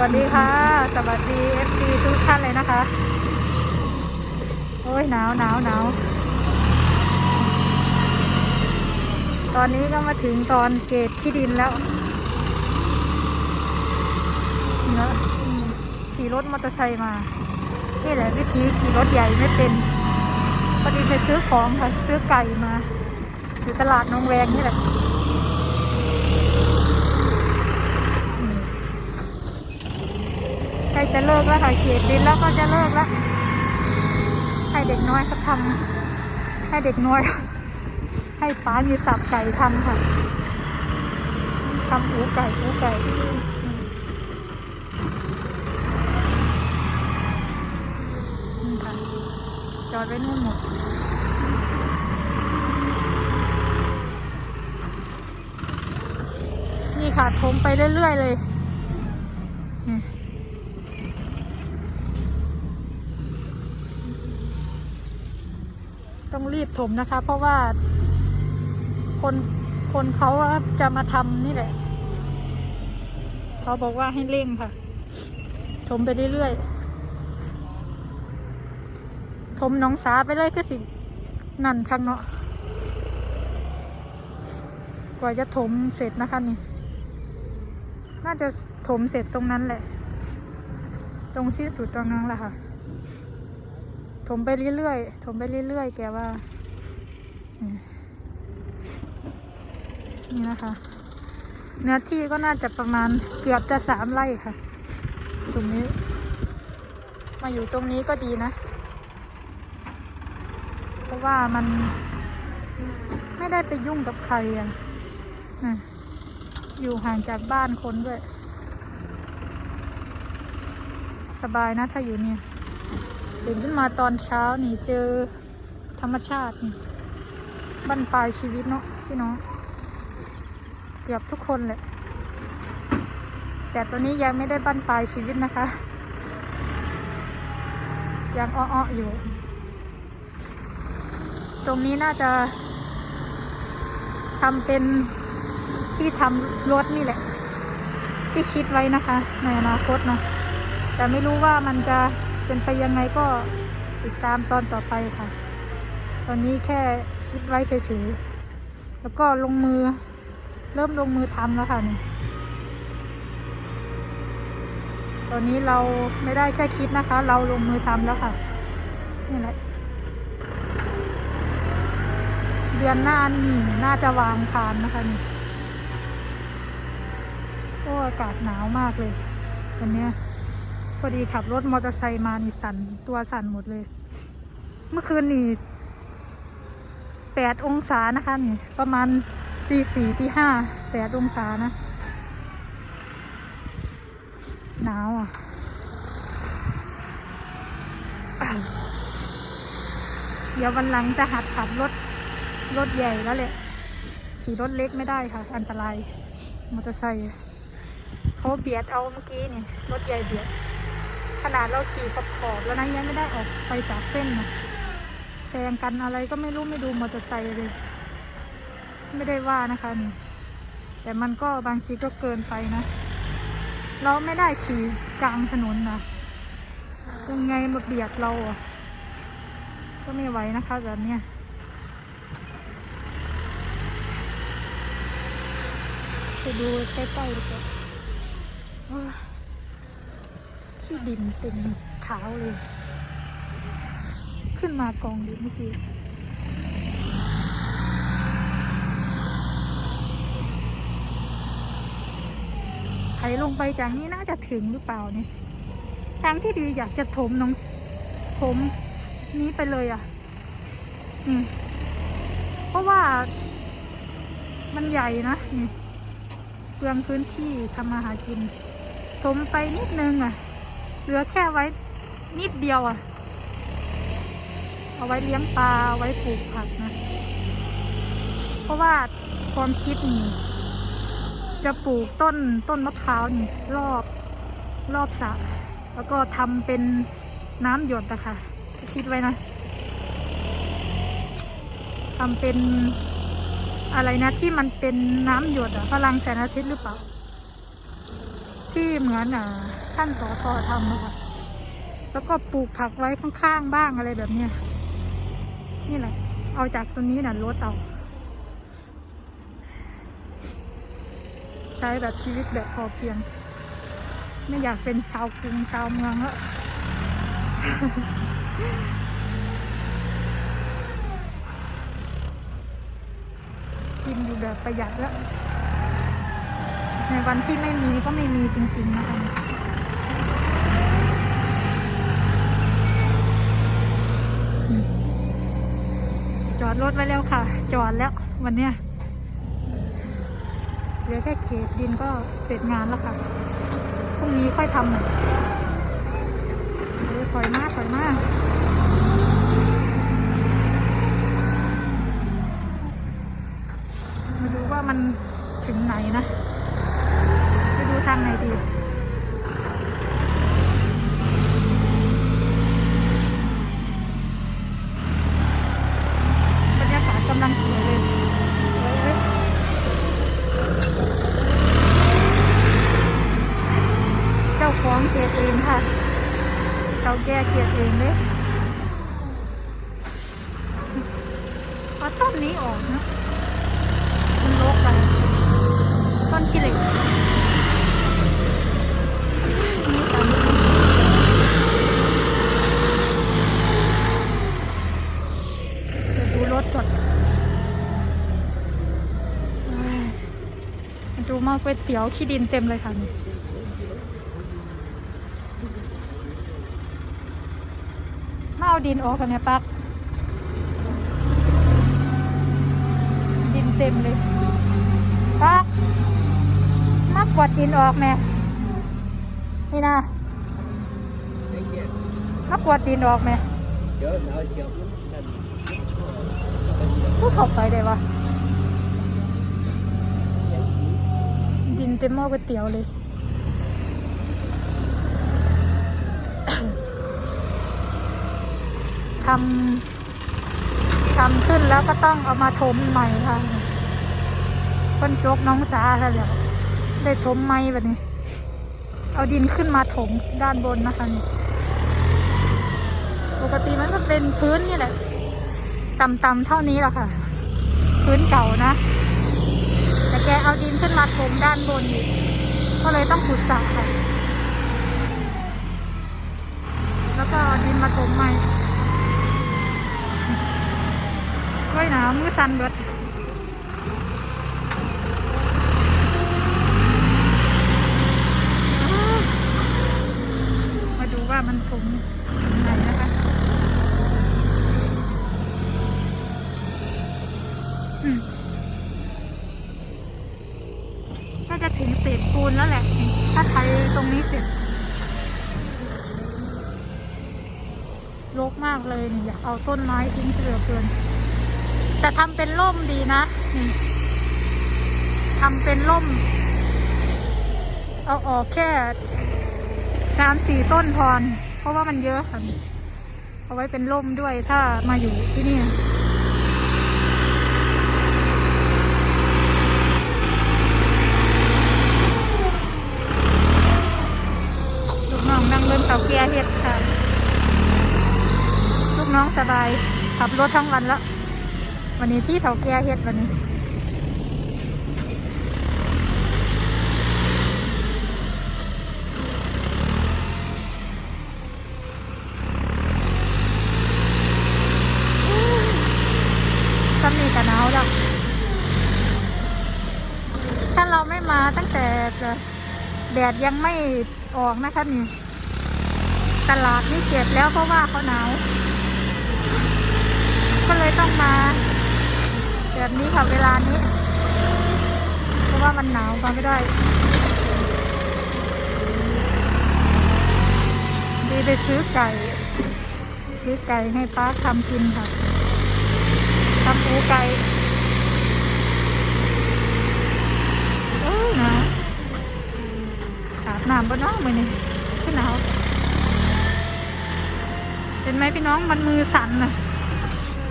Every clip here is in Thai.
วัสดีค่ะ สวัสดี FC ทุกท่านเลยนะคะ โอ้ยหนาวหนาวหนาวตอนนี้ก็มาถึงตอนเกตที่ดินแล้วเนอะขี่รถมอเตอร์ไซค์มา นี่แหละวิธีขี่รถใหญ่ไม่เป็นพอดีไปซื้อของค่ะ ซื้อไก่มาอยู่ตลาดหนองแวงนี่แหละอืม ใกล้จะเลิกแล้วค่ะเขียดดินแล้วก็จะเลิกแล้ว ให้เด็กน้อยเขาทำให้เด็กน้อย ให้ป้ามีสับไก่ทำค่ะทำอูไก่อูไก่ค่ะจอดไว้นู่นหมดนี่ค่ะทมไปเรื่อยๆเลยนี่ต้องรี บถมนะคะ เพราะว่าคนคนเขาจะมาทำนี่แหละ เขาบอกว่าให้เร่งค่ะ ถมไปเรื่อยๆ ถมหน้องสาไปเลยก็สิ นั่นข้างเนาะ กว่าจะถมเสร็จนะคะนี่ น่าจะถมเสร็จตรงนั้นแหละ ตรงสิ้นสุดตรงนั้นแหละค่ะ ถมไปเรื่อยๆ ถมไปเรื่อยๆ แกว่า นี่นะคะ เนื้อที่ก็น่าจะประมาณเกือบจะสามไร่ค่ะ ตรงนี้ มาอยู่ตรงนี้ก็ดีนะ เพราะว่ามันไม่ได้ไปยุ่งกับใครอะน่ะอยู่ห่างจากบ้านคนด้วย สบายนะถ้าอยู่เนี่ยตื่นขึ้นมาตอนเช้านี่เจอธรรมชาตินี่ บั้นปลายชีวิตเนาะพี่น้อง เกือบทุกคนแหละแต่ตอนนี้ยังไม่ได้บั้นปลายชีวิตนะคะ ยังอ้อๆอยู่ ตรงนี้น่าจะทำเป็นที่ทำรถนี่แหละ ที่คิดไว้นะคะ ในอนาคตเนาะแต่ไม่รู้ว่ามันจะเป็นไปยังไงก็ติดตามตอนต่อไปค่ะ ตอนนี้แค่ คิดไว้เฉยๆ แล้วก็ลงมือ เริ่มลงมือทำแล้วค่ะนี่ ตอนนี้เราไม่ได้แค่คิดนะคะ เราลงมือทำแล้วค่ะ นี่แหละ เดือนหน้านี่น่าจะวางคานนะคะนี่ โอ้อากาศหนาวมากเลยวันนี้พอดีขับรถมอเตอร์ไซค์มานี่สั่นตัวสั่นหมดเลย เมื่อคืนนี่ แปดองศานะคะนี่ประมาณตีสี่ตีห้าแปดองศานะ หนาวอะเดี๋ยววันหลังจะหัดขับรถ รถใหญ่แล้วแหละ ขี่รถเล็กไม่ได้ค่ะ อันตรายมอเตอร์ไซค์เขาเบียดเอาเมื่อกี้นี่ รถใหญ่เบียด ขนาดเราขี่ขอบขอบๆแล้วนะยังไม่ได้ออกไปจากเส้นนะ ซงกันอะไรก็ไม่รู้ไม่ดูมอเตอร์ไซค์เลย ไม่ได้ว่านะคะนี่แต่มันก็บางทีก็เกินไปนะ เราไม่ได้ขี่กลางถนนนะยังไงมาเบียดเราก็ไม่ไหวนะคะแบบเนี้ยไปดูใกล้ๆดีกว่าที่ดินเป็นขาวเลย มากองดินเมื่อกี้ไถลงไปจากนี้น่าจะถึงหรือเปล่าเนี่ย ทางที่ดีอยากจะถมน้องถมนี้ไปเลยอะ นี่ เพราะว่ามันใหญ่นะนี่เปลืองพื้นที่ทำมาหากินถมไปนิดนึงอะ เหลือแค่ไว้นิดเดียวอะ เอาไว้เลี้ยงปลาไว้ปลูกผักนะ เพราะว่าความคิดนี่จะปลูกต้นต้นมะพร้าวนี่รอบรอบสระแล้วก็ทำเป็นน้ำหยดอะค่ะคิดไว้นะทำเป็นอะไรนะที่มันเป็นน้ำหยดอะพลังแสงอาทิตย์หรือเปล่า ที่เหมือนอะท่านสอทอทำนะคะแล้วก็ปลูกผักไว้ข้างๆบ้างอะไรแบบเนี้ย นี่แหละ เอาจากตัวนี้น่ะลดเอา ใช้แบบชีวิตแบบพอเพียง ไม่อยากเป็นชาวกรุงชาวเมืองแล้วกินอยู่แบบประหยัดแล้ว ในวันที่ไม่มีก็ไม่มีจริงๆนะคะอืมจอ ดรถไว้แล้วค่ะ จอดแล้ววันเนี้ยเหลือแค่เกตดินก็เสร็จงานแล้วค่ะพรุ่งนี้ค่อยทำหม่เดี๋ยถอยมาถอยมามาดูว่ามันถึงไหนนะไปดูทางไหนดี บรรยากาศกำลังสวยเลยเอ้ยเจ้าของเกียรเองค่ะ เจ้าแก่เกียรเองเลยเอาต้นนี้ออกนะมันลกไปต้นกิเลสดูรถก่อนเอ้ยมาดูมาก๋วยเตี๋ยวขี้ดินเต็มเลยค่ะนี่มา เอาดินออกกันนี่ยปักดินเต็มเลยปักมากวาดดินออกแม่นี่นะมากวาดดินออกแม่ Chở nợ chở nên พูดเข้าไปได้วะดินเต็มหม้อก๋วยเตี๋ยวเลย ทำทำขึ้นแล้วก็ต้องเอามาถมใหม่ค่ะคนจกน้องสาค่ะเดี๋ยวได้ถมใหม่แบบนี้ เอาดินขึ้นมาถมด้านบนนะคะนี่ปกติมันก็เป็นพื้นนี่แหละต่ำๆเท่านี้แหละค่ะ พื้นเก่านะ แต่แกเอาดินขึ้นมาถมด้านบนอีกก็เลยต้องขุดสระค่ะ แล้วก็เอาดินมาถมใหม่ก้อ ยหนาวมือสั่นเบิดมาดูว่ามันถมถึงไหนนะคะอืมก็จะถึงเศษปูนแล้วแหละ ถ้าใช้ตรงนี้เสร็จรกมากเลยนี่อยากเอาต้นไม้ทิ้งเหลือเกิน แต่ทำเป็นร่มดีนะนี่ทำเป็นร่ม เอาออกแค่สามสี่ต้นพร เพราะว่ามันเยอะค่ะเอาไว้เป็นร่มด้วยถ้ามาอยู่ที่นี่ลูกน้องนั่งเล่นเตาเกียร์เฮ็ดค่ะ ลูกน้องสบายขับรถทั้งวันแล้ว วันนี้ที่เตาเกียเฮ็ดวันนี้ก็มีแต่หนาวแล้วถ้าเราไม่มาตั้งแต่แดดยังไม่ออกนะคะนี่ตลาดนี่เก็บแล้วเพราะว่าเขาหนาว ก็เลยต้องมา แบบนี้ค่ะเวลานี้ เพราะว่ามันหนาวมาไม่ได้ดีไปซื้อไก่ ซื้อไก่ให้ป้าทำกินค่ะทำปูไก่เอ้ยหนาวอาบน้ำบนน้องมือนี่ขึ้นหนาวเห็นไหมพี่น้องมันมือสั่นน่ะ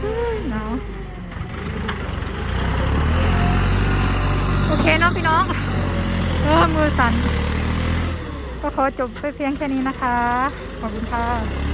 เอ้ยหนาว โอเคเนาะพี่น้องเออมือสั่นก็ขอจบไปเพียงแค่นี้นะคะ ขอบคุณค่ะ